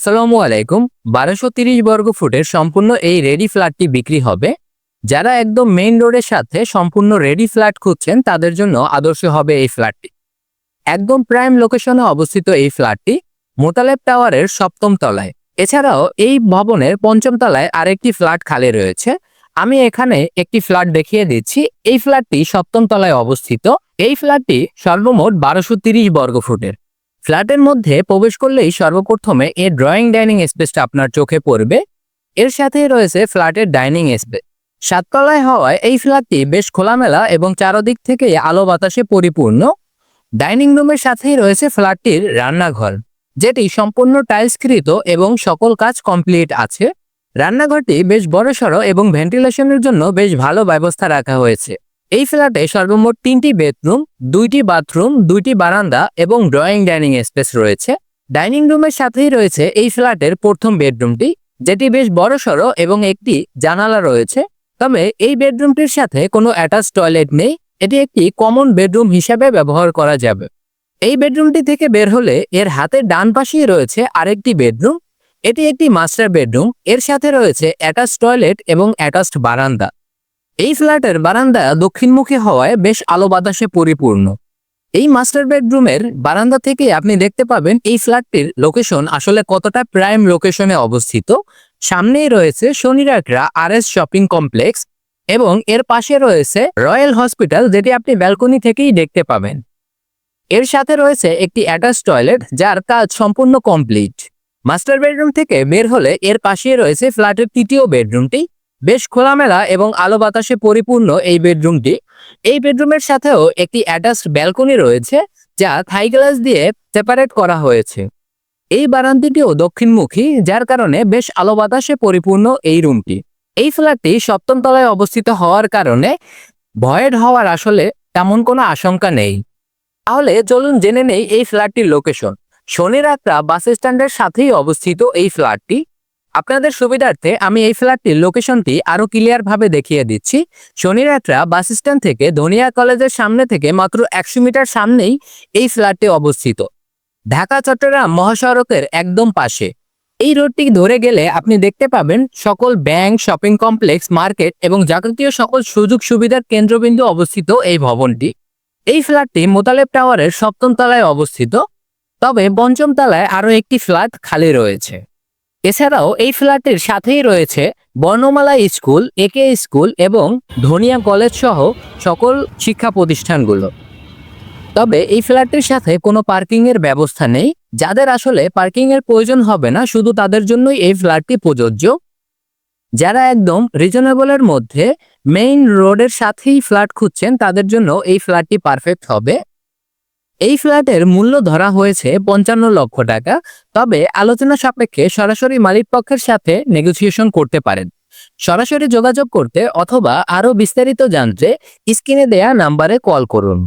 আসসালামু আলাইকুম। বারোশো তিরিশ বর্গ ফুটের সম্পূর্ণ এই রেডি ফ্ল্যাটটি বিক্রি হবে। যারা একদম মেইন রোডের সাথে সম্পূর্ণ রেডি ফ্ল্যাট খুঁজছেন, তাদের জন্য আদর্শ হবে এই ফ্ল্যাটটি। একদম প্রাইম লোকেশনে অবস্থিত এই ফ্ল্যাটটি মোতালেব টাওয়ারের সপ্তম তলায়। এছাড়াও এই ভবনের পঞ্চম তলায় আরেকটি ফ্ল্যাট খালি রয়েছে। আমি এখানে একটি ফ্ল্যাট দেখিয়ে দিচ্ছি। এই ফ্ল্যাটটি সপ্তম তলায় অবস্থিত। এই ফ্ল্যাটটি সর্বমোট বারোশো তিরিশ বর্গ ফুটের। ফ্ল্যাটের মধ্যে প্রবেশ করলেই সর্বপ্রথমে এর ড্রয়িং ডাইনিং স্পেসটা আপনার চোখে পড়বে। এর সাথেই রয়েছে ফ্ল্যাটের ডাইনিং স্পেস সাততলায় হওয়ায় এই ফ্ল্যাটটি বেশ খোলামেলা এবং চারদিক থেকে আলো বাতাসে পরিপূর্ণ। ডাইনিং রুমের সাথেই রয়েছে ফ্ল্যাটটির রান্নাঘর, যেটি সম্পূর্ণ টাইলসকৃত এবং সকল কাজ কমপ্লিট আছে। রান্নাঘরটি বেশ বড়সড় এবং ভেন্টিলেশনের জন্য বেশ ভালো ব্যবস্থা রাখা হয়েছে। এই ফ্ল্যাটে সর্বমোট তিনটি বেডরুম, দুইটি বাথরুম, দুইটি বারান্দা এবং ড্রয়িং ডাইনিং স্পেস রয়েছে। ডাইনিং রুমের সাথেই রয়েছে এই ফ্ল্যাটের প্রথম বেডরুমটি, যেটি বেশ বড়সড় এবং একটি জানালা রয়েছে। তবে এই বেডরুমটির সাথে কোনো অ্যাটাচ টয়লেট নেই, এটি একটি কমন বেডরুম হিসাবে ব্যবহার করা যাবে। এই বেডরুমটি থেকে বের হলে এর হাতের ডান পাশেই রয়েছে আরেকটি বেডরুম, এটি একটি মাস্টার বেডরুম। এর সাথে রয়েছে অ্যাটাচ টয়লেট এবং অ্যাটাচড বারান্দা। এই ফ্ল্যাটের বারান্দা দক্ষিণমুখী হওয়ায় বেশ আলো বাতাসে পরিপূর্ণ। এই মাস্টার বেডরুমের বারান্দা থেকে আপনি দেখতে পাবেন এই ফ্ল্যাটটির লোকেশন আসলে কতটা প্রাইম লোকেশনে অবস্থিত। সামনেই রয়েছে শনিরাকরা আর এস শপিং কমপ্লেক্স এবং এর পাশে রয়েছে রয়্যাল হসপিটাল যেটি আপনি ব্যালকনি থেকেই দেখতে পাবেন। এর সাথে রয়েছে একটি অ্যাটাচ টয়লেট যার কাজ সম্পূর্ণ কমপ্লিট মাস্টার বেডরুম থেকে বের হলে এর পাশেই রয়েছে ফ্ল্যাটের তৃতীয় বেডরুমটি। বেশ খোলামেলা এবং আলো বাতাসে পরিপূর্ণ এই বেডরুমটি। এই বেডরুমের সাথেও একটি অ্যাটাচড ব্যালকনি রয়েছে, যা থাই গ্লাস দিয়ে সেপারেট করা হয়েছে। এই বারান্দাটিও দক্ষিণমুখী, যার কারণে বেশ আলো বাতাসে পরিপূর্ণ এই রুমটি। এই ফ্ল্যাটটি সপ্তম তলায় অবস্থিত হওয়ার কারণে ভয়েড হওয়ার আসলে তেমন কোনো আশঙ্কা নেই। তাহলে চলুন জেনে নেই এই ফ্ল্যাটটির লোকেশন। শনিরাত্রা বাস স্ট্যান্ডের সাথেই অবস্থিত এই ফ্ল্যাটটি। আপনাদের সুবিধার্থে আমি এই ফ্ল্যাটটির লোকেশনটি আরও ক্লিয়ার ভাবে দেখিয়ে দিচ্ছি। শনিরাত্রা বাস স্ট্যান্ড থেকে ধনিয়া কলেজের সামনে থেকে মাত্র একশো মিটার সামনেই এই ফ্ল্যাটটি অবস্থিত। ঢাকা, চট্টগ্রাম মহাসড়কের একদম পাশে। এই রোডটি ধরে গেলে আপনি দেখতে পাবেন সকল ব্যাংক, শপিং কমপ্লেক্স, মার্কেট এবং যাবতীয় সকল সুযোগ সুবিধার কেন্দ্রবিন্দু অবস্থিত এই ভবনটি। এই ফ্ল্যাটটি মোতালেব টাওয়ারের সপ্তম তলায় অবস্থিত, তবে পঞ্চম তলায় আরও একটি ফ্ল্যাট খালি রয়েছে। এছাড়াও এই ফ্ল্যাটের সাথেই রয়েছে বর্ণমালা স্কুল, একে স্কুল এবং ধনিয়া কলেজ সহ সকল শিক্ষা প্রতিষ্ঠানগুলো। তবে এই ফ্ল্যাটটির সাথে কোনো পার্কিং এর ব্যবস্থা নেই। যাদের আসলে পার্কিং এর প্রয়োজন হবে না, শুধু তাদের জন্যই এই ফ্ল্যাটটি প্রযোজ্য। যারা একদম রিজনেবলের মধ্যে মেইন রোডের সাথেই ফ্ল্যাট খুঁজছেন, তাদের জন্য এই ফ্ল্যাটটি পারফেক্ট হবে। এই ফ্ল্যাটের মূল্য ধরা হয়েছে পঞ্চান্ন লক্ষ টাকা, তবে আলোচনা সাপেক্ষে সরাসরি মালিক পক্ষের সাথে নেগোসিয়েশন করতে পারেন। সরাসরি যোগাযোগ করতে অথবা আরও বিস্তারিত জানতে স্ক্রিনে দেয়া নাম্বারে কল করুন।